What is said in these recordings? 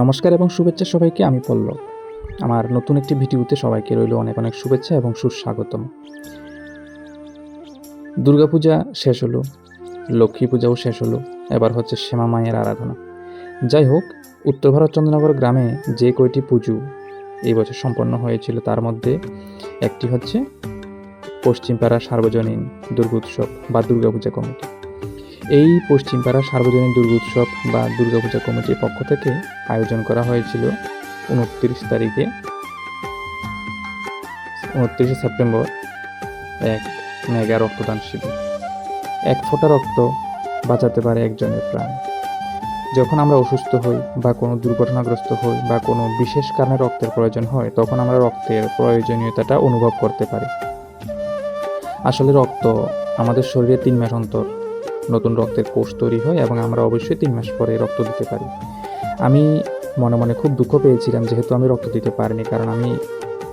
নমস্কার এবং শুভেচ্ছা সবাইকে, আমি পল্লব। আমার নতুন একটি ভিডিওতে সবাইকে রইল অনেক অনেক শুভেচ্ছা এবং সুস্বাগতম। দুর্গাপূজা শেষ হলো, লক্ষ্মী পূজাও শেষ হলো, এবার হচ্ছে শ্যামা মায়ের আরাধনা। যাই হোক, উত্তর ভারত চন্দ্রনগর গ্রামে যে কয়টি পুজো এই বছর সম্পন্ন হয়েছিল তার মধ্যে একটি হচ্ছে পশ্চিমপাড়া সার্বজনীন দুর্গোৎসব বা দুর্গাপূজা কমিটি। এই পশ্চিমপাড়া সার্বজনীন দুর্গোৎসব বা দুর্গাপূজা কমিটির পক্ষ থেকে আয়োজন করা হয়েছিল উনত্রিশ তারিখে। উনত্রিশে সেপ্টেম্বর এক মেগা রক্তদান শিবির। এক ফোঁটা রক্ত বাঁচাতে পারে একজনের প্রাণ। যখন আমরা অসুস্থ হই বা কোনো দুর্ঘটনাগ্রস্ত হই বা কোনো বিশেষ কারণে রক্তের প্রয়োজন হয়, তখন আমরা রক্তের প্রয়োজনীয়তাটা অনুভব করতে পারি। আসলে রক্ত আমাদের শরীরে তিন মাস অন্তর নতুন রক্তের কোষ তৈরি হয় এবং আমরা অবশ্যই তিন মাস পরে রক্ত দিতে পারি। আমি মনে মনে খুব দুঃখ পেয়েছিলাম যেহেতু আমি রক্ত দিতে পারিনি, কারণ আমি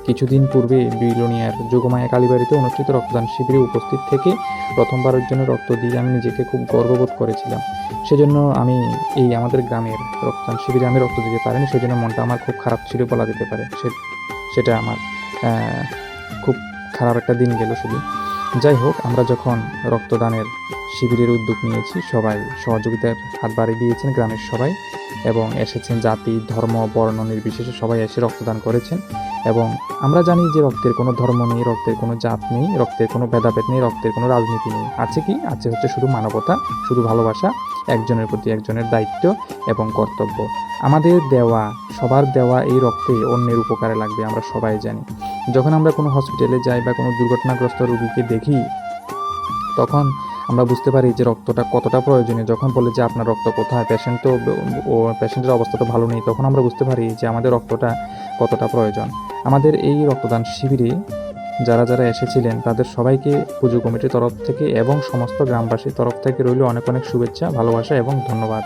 কিছুদিন পূর্বে বিলোনিয়ার যোগমায়া কালীবাড়িতে অনুষ্ঠিত রক্তদান শিবিরে উপস্থিত থেকে প্রথমবারের জন্য রক্ত দিয়ে আমি নিজেকে খুব গর্ববোধ করেছিলাম। সেজন্য আমি এই আমাদের গ্রামের রক্তদান শিবিরে আমি রক্ত দিতে পারিনি, সেজন্য মনটা আমার খুব খারাপ ছিল বলা যেতে পারে। সেটা আমার খুব খারাপ একটা দিন গেল শুধু। যাই হোক, আমরা যখন রক্তদানের শিবিরের উদ্যোগ নিয়েছি। সবাই সহযোগিতার হাত বাড়িয়ে দিয়েছেন গ্রামের সবাই এবং এসেছেন জাতি, ধর্ম, বর্ণ নির্বিশেষে সবাই এসে রক্তদান করেছেন এবং আমরা জানি যে রক্তের কোনো ধর্ম নেই, রক্তের কোনো জাত নেই, রক্তের কোনো ভেদাভেদ নেই, রক্তের কোনো রাজনীতি নেই। আছে কি? আছে হচ্ছে শুধু মানবতা, শুধু ভালোবাসা, একজনের প্রতি একজনের দায়িত্ব এবং কর্তব্য। আমাদের দেওয়া, সবার দেওয়া এই রক্তে অন্যের উপকারে লাগবে, আমরা সবাই জানি। যখন আমরা কোনো হসপিটালে যাই বা কোনো দুর্ঘটনাগ্রস্ত রোগীকে দেখি, তখন আমরা বুঝতে পারি যে রক্তটা কতটা প্রয়োজনীয়। যখন বলে যে আপনার রক্ত কোথায় পেশেন্ট তো, ও পেশেন্টের অবস্থা তো ভালো নেই, তখন আমরা বুঝতে পারি যে আমাদের রক্তটা কতটা প্রয়োজন। আমাদের এই রক্তদান শিবিরে যারা যারা এসেছিলেন, তাদের সবাইকে পুজো কমিটির তরফ থেকে এবং সমস্ত গ্রামবাসীর তরফ থেকে রইল অনেক অনেক শুভেচ্ছা, ভালোবাসা এবং ধন্যবাদ।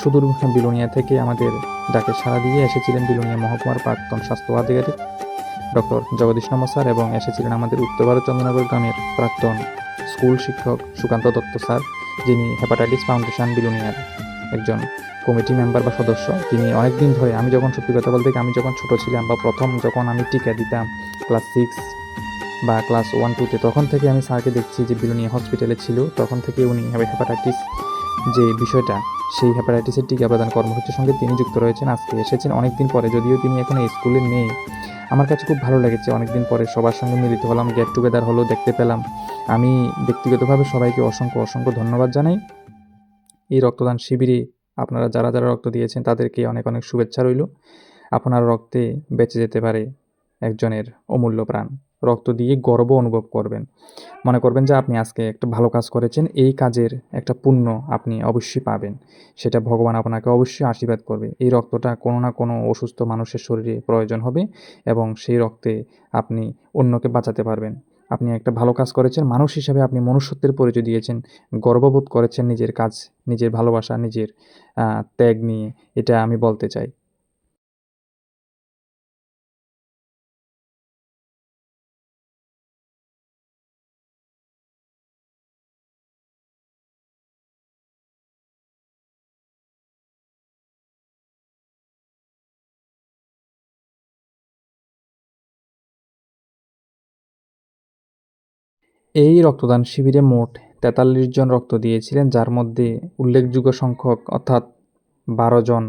সুদূর বিলোনিয়া থেকে আমাদের ডাকে সাড়া দিয়ে এসেছিলেন বিলোনিয়া মহকুমার প্রাক্তন স্বাস্থ্য আধিকারিক ডক্টর জগদীশ নমঃ স্যার এবং এসেছিলেন আমাদের উত্তর ভারত চন্দ্রনগর গ্রামের প্রাক্তন স্কুল শিক্ষক সুকান্ত দত্ত স্যার, যিনি হেপাটাইটিস ফাউন্ডেশন বিলুনিয়ার একজন কমিটি মেম্বার বা সদস্য, তিনি অনেকদিন ধরে আমি যখন সত্যি কথা বলতে আমি যখন ছোট ছিলাম বা প্রথম যখন আমি টিকা দিতাম ক্লাস সিক্স বা ক্লাস ওয়ান টুতে তখন থেকে আমি স্যারকে দেখছি যে বিলুনিয়া হসপিটালে ছিল। তখন থেকে উনি হেপাটাইটিস যে বিষয়টা, সেই হেপাটাইটিসের টিকা প্রদান কর্মসূচির সঙ্গে তিনি যুক্ত রয়েছেন, আজকে এসেছেন অনেক দিন পরে, যদিও তিনি এখন স্কুলে নেই। আমার কাছে খুব ভালো লেগেছে, অনেকদিন পরে সবার সঙ্গে মিলিত হলাম গেট টুগেদার হলো, দেখতে পেলাম। আমি ব্যক্তিগতভাবে সবাইকে অসংখ্য অসংখ্য ধন্যবাদ জানাই। এই রক্তদান শিবিরে আপনারা যারা যারা রক্ত দিয়েছেন, তাদেরকে অনেক অনেক শুভেচ্ছা রইল। আপনার রক্তে বেঁচে যেতে পারে একজনের অমূল্য প্রাণ। রক্ত দিয়ে গর্ব অনুভব করবেন। মনে করবেন যে আপনি আজকে একটা ভালো কাজ করেছেন, এই কাজের একটা পুণ্য আপনি অবশ্যই পাবেন। সেটা ভগবান আপনাকে অবশ্যই আশীর্বাদ করবে। এই রক্তটা কোনো না কোনো অসুস্থ মানুষের শরীরে প্রয়োজন হবে এবং সেই রক্তে আপনি অন্যকে বাঁচাতে পারবেন। আপনি একটা ভালো কাজ করেছেন, মানুষ হিসাবে আপনি মনুষ্যত্বের পরিচয় দিয়েছেন, গর্ববোধ করেছেন নিজের কাজ, নিজের ভালোবাসা, নিজের ত্যাগ নিয়ে। এটা আমি বলতে চাই। এই রক্তদান শিবিরে মোট তেতাল্লিশ জন রক্ত দিয়েছিলেন, যার মধ্যে উল্লেখযোগ্য সংখ্যক, অর্থাৎ বারো জন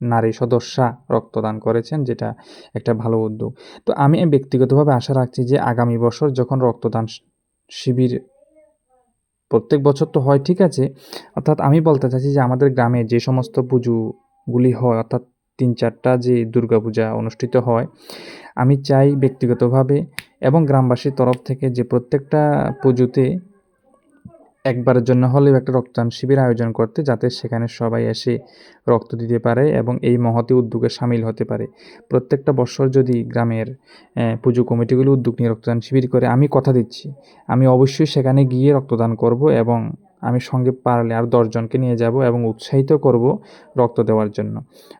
নারী সদস্যা রক্তদান করেছেন, যেটা একটা ভালো উদ্যোগ। তো আমি ব্যক্তিগতভাবে আশা রাখছি যে আগামী বছর যখন রক্তদান শিবির প্রত্যেক বছর তো হয়, ঠিক আছে, অর্থাৎ আমি বলতে চাইছি যে আমাদের গ্রামে যে সমস্ত পুজোগুলি হয়, অর্থাৎ তিন চারটা যে দুর্গাপূজা অনুষ্ঠিত হয়, আমি চাই ব্যক্তিগতভাবে এবং গ্রামবাসীর তরফ থেকে যে প্রত্যেকটা পুজোতে একবারের জন্য হলেও একটা রক্তদান শিবির আয়োজন করতে, যাতে সেখানে সবাই এসে রক্ত দিতে পারে এবং এই মহতি উদ্যোগে সামিল হতে পারে। প্রত্যেকটা বছর যদি গ্রামের পুজো কমিটিগুলো উদ্যোগ নিয়ে রক্তদান শিবির করে, আমি কথা দিচ্ছি। আমি অবশ্যই সেখানে গিয়ে রক্তদান করব এবং আমি সঙ্গে পারলে আর দশজনকে নিয়ে যাব এবং উৎসাহিত করব রক্ত দেওয়ার জন্য।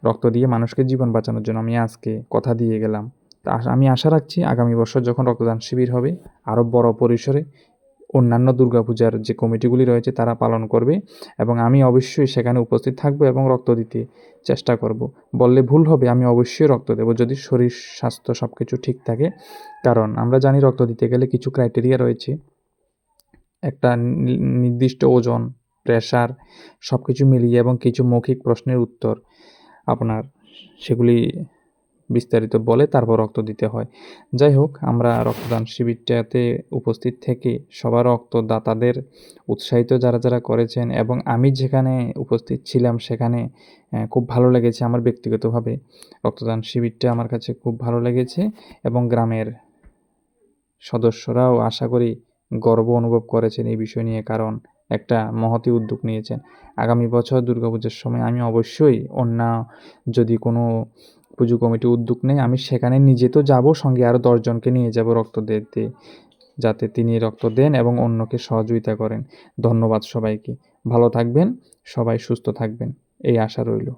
রক্ত দিয়ে মানুষকে জীবন বাঁচানোর জন্য আমি আজকে কথা দিয়ে গেলাম। আমি আশা রাখছি আগামী বছর যখন রক্তদান শিবির হবে, আরও বড় পরিসরে অন্যান্য দুর্গাপূজার যে কমিটিগুলি রয়েছে তারা পালন করবে এবং আমি অবশ্যই সেখানে উপস্থিত থাকব এবং রক্ত দিতে চেষ্টা করব। বললে ভুল হবে, আমি অবশ্যই রক্ত দেবো যদি শরীর, স্বাস্থ্য সব কিছু ঠিক থাকে। কারণ আমরা জানি রক্ত দিতে গেলে কিছু ক্রাইটেরিয়া রয়েছে। একটা নির্দিষ্ট ওজন প্রেশার সব কিছু মিলিয়ে এবং কিছু মৌখিক প্রশ্নের উত্তর আপনার সেগুলি বিস্তারিত বলে তারপর রক্ত দিতে হয়। যাই হোক, আমরা রক্তদান শিবিরটাতে উপস্থিত থেকে সবার রক্তদাতাদের উৎসাহিত যারা যারা করেছেন এবং আমি যেখানে উপস্থিত ছিলাম সেখানে খুব ভালো লেগেছে আমার ব্যক্তিগতভাবে। রক্তদান শিবিরটা আমার কাছে খুব ভালো লেগেছে এবং গ্রামের সদস্যরাও আশা করি গর্ব অনুভব করেছেন এই বিষয় নিয়ে, কারণ একটা মহতি উদ্যোগ নিয়েছেন। আগামী বছর দুর্গাপূজার সময় আমি অবশ্যই অন্য যদি কোনো পুজো কমিটি উদ্যোগ নেয়, আমি সেখানে নিজে তো যাব, সঙ্গে আরও দশজনকে নিয়ে যাব রক্ত দিতে, যাতে তিনি রক্ত দেন এবং অন্যকে সহযোগিতা করেন। ধন্যবাদ সবাইকে। ভালো থাকবেন, সবাই সুস্থ থাকবেন। এই আশা রইল।